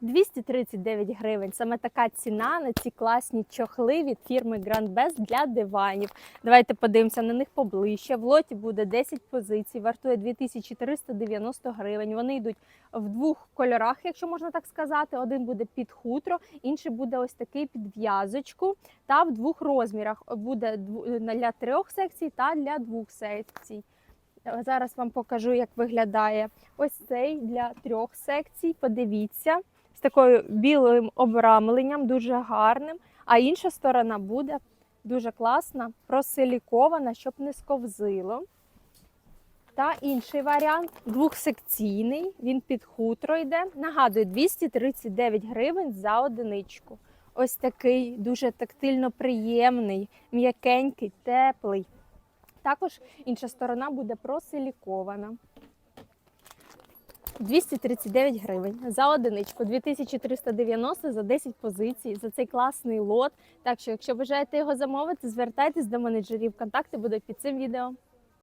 239 гривень. Саме така ціна на ці класні чохли від фірми Grand Best для диванів. Давайте подивимося на них поближче. В лоті буде 10 позицій, вартує 2390 гривень. Вони йдуть в двох кольорах, якщо можна так сказати. Один буде під хутро, інший буде ось такий під в'язочку та в двох розмірах. Буде для трьох секцій та для двох секцій. Зараз вам покажу, як виглядає ось цей для трьох секцій. Подивіться, такою білим обрамленням, дуже гарним. А інша сторона буде дуже класна, просилікована, щоб не сковзило. Та інший варіант двохсекційний, він під хутро йде. Нагадую, 239 гривень за одиничку. Ось такий дуже тактильно приємний, м'якенький, теплий. Також інша сторона буде просилікована. 239 гривень за одиничку, 2390 за 10 позицій, за цей класний лот. Так що, якщо бажаєте його замовити, звертайтесь до менеджерів. Контакти будуть під цим відео.